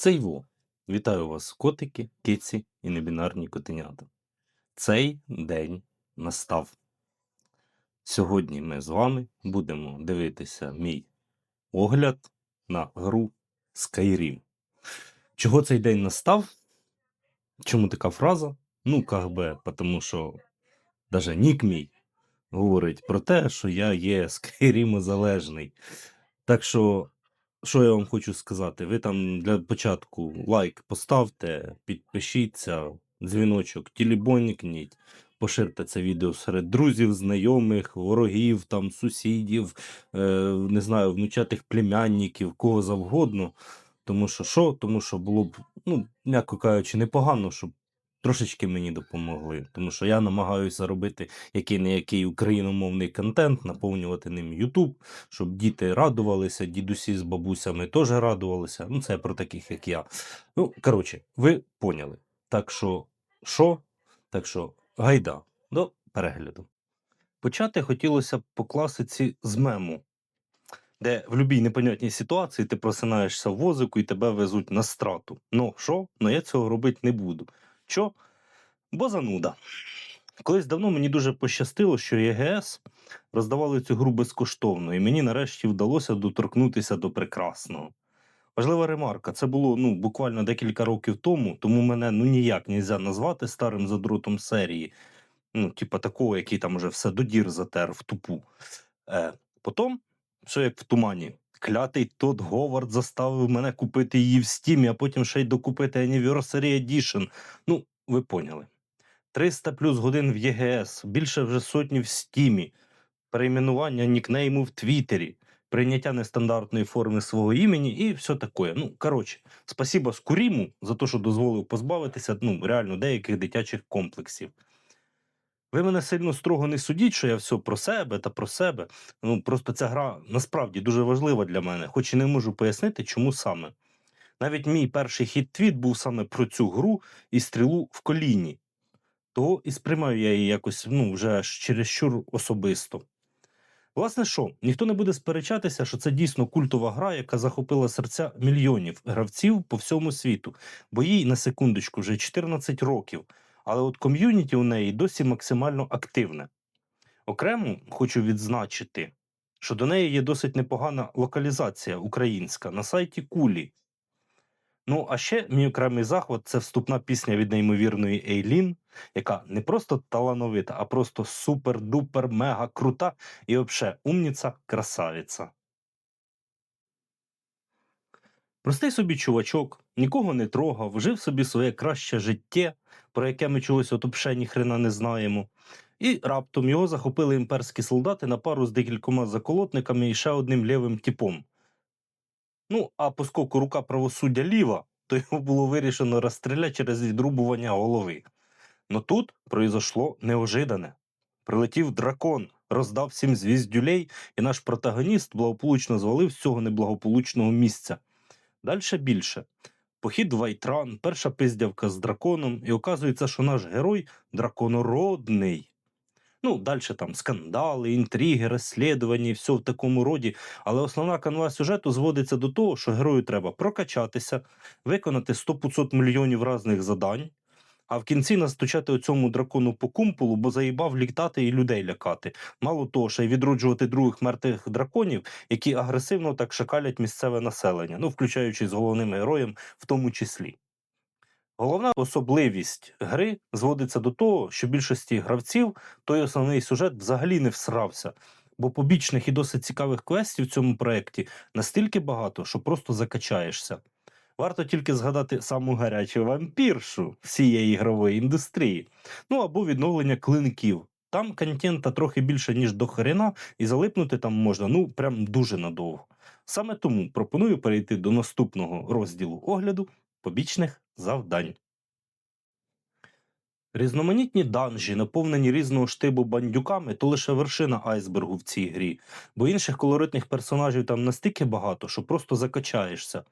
Це Іво. Вітаю вас, котики, киці і небінарні котенята. Цей день настав. Сьогодні ми з вами будемо дивитися мій огляд на гру Skyrim. Чого цей день настав? Чому така фраза? Ну, как би, тому що даже нік мій говорить про те, що я є Skyrim залежний. Так що що я вам хочу сказати? Ви там для початку лайк поставте, підпишіться, дзвіночок, тілібонікніть, поширте це відео серед друзів, знайомих, ворогів, там, сусідів, е, не знаю, внучатих племянників, кого завгодно. Тому що що? Тому що було б, ну, м'яко кажучи, непогано, щоб трошечки мені допомогли. Тому що я намагаюся робити який не який україномовний контент, наповнювати ним YouTube, щоб діти радувалися, дідусі з бабусями теж радувалися. Ну, це про таких, як я. Ну, коротше, ви поняли. Так що, що? Так що, гайда, до перегляду. Почати хотілося б по класиці з мему, де в будь-якій непонятній ситуації ти просинаєшся в возику і тебе везуть на страту. Ну що? Ну я цього робити не буду. Що? Бо зануда. Колись давно мені дуже пощастило, що ЄГС роздавали цю гру безкоштовно, і мені нарешті вдалося доторкнутися до прекрасного. Важлива ремарка, це було ну, буквально декілька років тому, тому мене ну ніяк не можна назвати старим задротом серії. Ну, типа такого, який там уже все до дір затер в тупу. Е, Потім, все як в тумані, клятий Тодд Говард заставив мене купити її в стімі, а потім ще й докупити Anniversary Edition. Ну, ви поняли. 300 плюс годин в ЄГС, більше вже сотні в стімі, перейменування нікнейму в Твіттері, прийняття нестандартної форми свого імені і все таке. Ну, коротше, спасіба Скуріму за те, що дозволив позбавитися ну, реально деяких дитячих комплексів. Ви мене сильно строго не судіть, що я все про себе та про себе. Ну просто ця гра насправді дуже важлива для мене, хоч і не можу пояснити, чому саме. Навіть мій перший хіт-твіт був саме про цю гру і стрілу в коліні, того і сприймаю я її якось ну, вже чересчур особисто. Власне що, ніхто не буде сперечатися, що це дійсно культова гра, яка захопила серця мільйонів гравців по всьому світу, бо їй на секундочку вже 14 років, але от ком'юніті у неї досі максимально активне. Окремо хочу відзначити, що до неї є досить непогана локалізація українська на сайті Кулі. Ну, а ще мій окремий захват це вступна пісня від неймовірної Ейлін, яка не просто талановита, а просто супер-дупер, мега крута і взагалі умніця, красавиця. Простий собі чувачок, нікого не трогав, жив собі своє краще життя, про яке ми чогось от взагалі ніхрена не знаємо. І раптом його захопили імперські солдати на пару з декількома заколотниками і ще одним лівим типом. Ну, а поскольку рука правосуддя ліва, то його було вирішено розстріляти через відрубування голови. Но тут произошло неожидане. Прилетів дракон, роздав всім звіздюлей, і наш протагоніст благополучно звалив з цього неблагополучного місця. Дальше більше. Похід Вайтран, перша пиздявка з драконом, і оказується, що наш герой драконородний. Ну, далі там скандали, інтриги, розслідування все в такому роді. Але основна канва сюжету зводиться до того, що герою треба прокачатися, виконати 100-500 мільйонів різних задань, а в кінці настучати цьому дракону по кумполу, бо заїбав літати і людей лякати. Мало того, ще й відроджувати других мертвих драконів, які агресивно так шакалять місцеве населення, ну, включаючи з головним героєм в тому числі. Головна особливість гри зводиться до того, що більшості гравців той основний сюжет взагалі не всрався, бо побічних і досить цікавих квестів в цьому проєкті настільки багато, що просто закачаєшся. Варто тільки згадати саму гарячу вампіршу всієї ігрової індустрії, ну або відновлення клинків. Там контента трохи більше, ніж до хрена, і залипнути там можна ну прям дуже надовго. Саме тому пропоную перейти до наступного розділу огляду побічних завдань. Різноманітні данжі, наповнені різного штибу бандюками, то лише вершина айсбергу в цій грі, бо інших колоритних персонажів там настільки багато, що просто закачаєшся.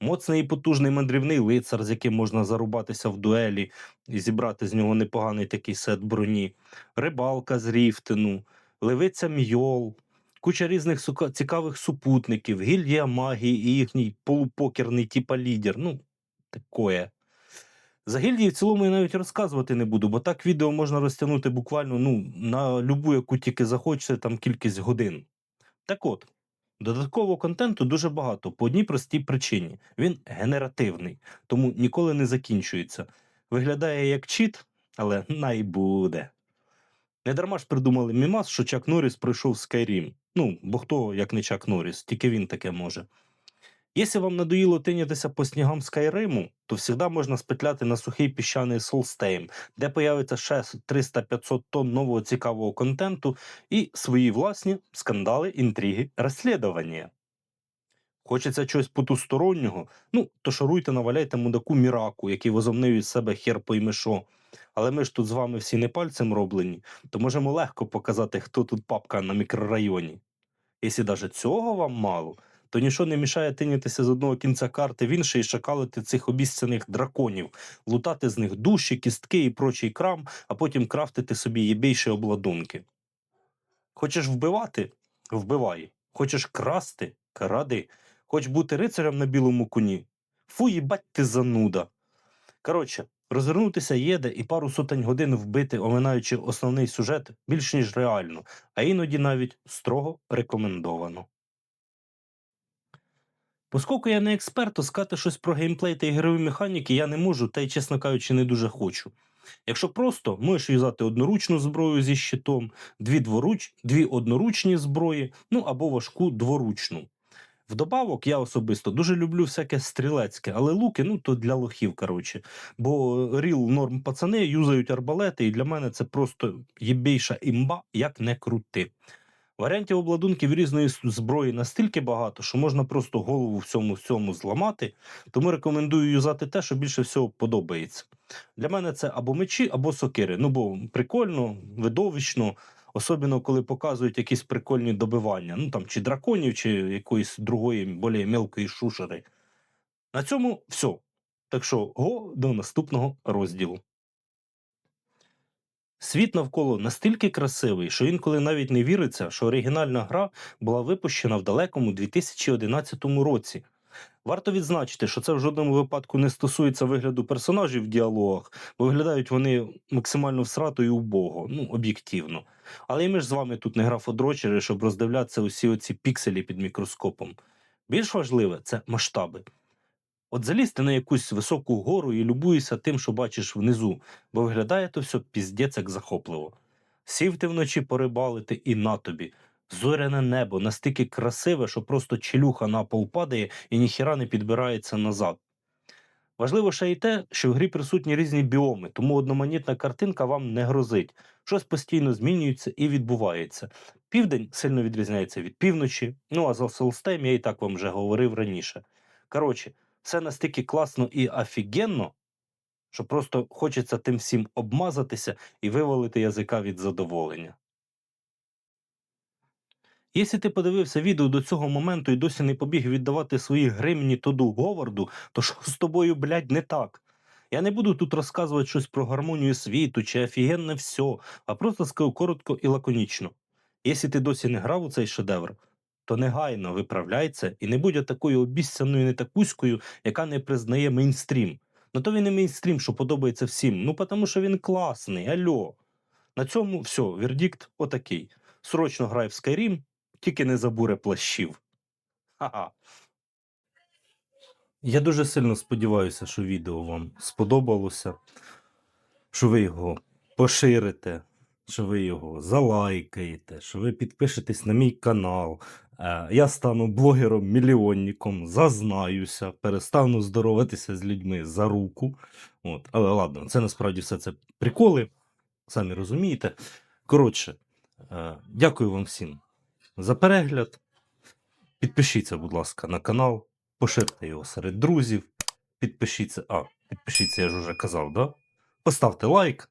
Моцний і потужний мандрівний лицар, з яким можна зарубатися в дуелі і зібрати з нього непоганий такий сет броні, рибалка з ріфтину, левиця мйол, куча різних сука- цікавих супутників, гільдія магії і їхній полупокерний типа лідер. Ну, такое. За гільдії в цілому я навіть розказувати не буду, бо так відео можна розтягнути буквально ну, на любу, яку тільки захочете, там кількість годин. Так от, додаткового контенту дуже багато по одній простій причині: він генеративний, тому ніколи не закінчується. Виглядає як чіт, але найбуде. Не Недарма ж придумали мімас, що Чак Норріс пройшов Skyrim. Ну, бо хто, як не Чак Норріс, тільки він таке може. Якщо вам надоїло тинятися по снігам Скайриму, то завжди можна спетляти на сухий піщаний Солстейм, де появиться ще 300-500 тонн нового цікавого контенту і свої власні скандали, інтриги, розслідування. Хочеться чогось потустороннього, ну, то шаруйте, наваляйте мудаку Міраку, який возомнив із себе хер пойми що. Але ми ж тут з вами всі не пальцем роблені, то можемо легко показати, хто тут папка на мікрорайоні. Якщо навіть цього вам мало, то нічого не мішає тинятися з одного кінця карти в інший і шакалити цих обіцяних драконів, лутати з них душі, кістки і прочий крам, а потім крафтити собі єбейші обладунки. Хочеш вбивати? Вбивай. Хочеш красти? Кради. Хоч бути рицарем на білому коні? Фу, їбать ти зануда. Коротше, розвернутися єде і пару сотень годин вбити, оминаючи основний сюжет, більш ніж реально, а іноді навіть строго рекомендовано. Оскільки я не експерт, то сказати щось про геймплей та ігрові механіки я не можу, та й, чесно кажучи, не дуже хочу. Якщо просто, можеш юзати одноручну зброю зі щитом, дві, дворуч... дві одноручні зброї, ну або важку дворучну. Вдобавок, я особисто дуже люблю всяке стрілецьке, але луки, ну то для лохів, коротше. Бо ріл норм пацани юзають арбалети, і для мене це просто єбейша імба, як не крути. Варіантів обладунків різної зброї настільки багато, що можна просто голову всьому всьому зламати, тому рекомендую юзати те, що більше всього подобається. Для мене це або мечі, або сокири. Ну бо прикольно, видовищно, особливо коли показують якісь прикольні добивання, ну там чи драконів, чи якоїсь другої більш мелкої шушери. На цьому все. Так що го до наступного розділу. Світ навколо настільки красивий, що інколи навіть не віриться, що оригінальна гра була випущена в далекому 2011 році. Варто відзначити, що це в жодному випадку не стосується вигляду персонажів в діалогах, бо виглядають вони максимально всрато і убого, ну, об'єктивно. Але і ми ж з вами тут не графодрочери, щоб роздивлятися усі оці пікселі під мікроскопом. Більш важливе це масштаби. От залізти на якусь високу гору і любуєшся тим, що бачиш внизу, бо виглядає то все піздець як захопливо. Сів ти вночі порибалити і на тобі. Зоряне небо настільки красиве, що просто челюха на пол падає і ніхіра не підбирається назад. Важливо ще й те, що в грі присутні різні біоми, тому одноманітна картинка вам не грозить. Щось постійно змінюється і відбувається. Південь сильно відрізняється від півночі, ну а за Солстем я і так вам вже говорив раніше. Коротше, все настільки класно і офігенно, що просто хочеться тим всім обмазатися і вивалити язика від задоволення. Якщо ти подивився відео до цього моменту і досі не побіг віддавати свої гривні Тоду Говарду, то що з тобою, блядь, не так? Я не буду тут розказувати щось про гармонію світу чи офігенне все, а просто скажу коротко і лаконічно. Якщо ти досі не грав у цей шедевр, то негайно виправляй це і не будь такою обіцяною нетакуською, яка не признає мейнстрім. Ну то він не мейнстрім, що подобається всім. Ну тому що він класний, альо. На цьому все, вердикт отакий. Срочно грай в Skyrim, тільки не забуре плащів. Ха-ха. Я дуже сильно сподіваюся, що відео вам сподобалося, що ви його поширите, що ви його залайкаєте, що ви підпишетесь на мій канал. Е, Я стану блогером-мільйонником, зазнаюся, перестану здороватися з людьми за руку. От. Але ладно, це насправді все це приколи, самі розумієте. Коротше, е, дякую вам всім за перегляд. Підпишіться, будь ласка, на канал, поширте його серед друзів. Підпишіться. А, підпишіться, я ж уже казав, да? Поставте лайк.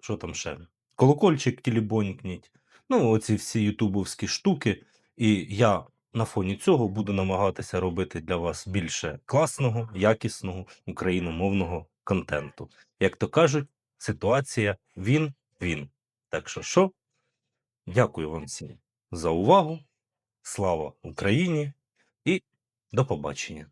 Що там ще? Колокольчик тілібонькніть. Ну, оці всі ютубовські штуки. І я на фоні цього буду намагатися робити для вас більше класного, якісного україномовного контенту. Як то кажуть, ситуація він-він. Так що що? Дякую вам всім за увагу. Слава Україні і до побачення!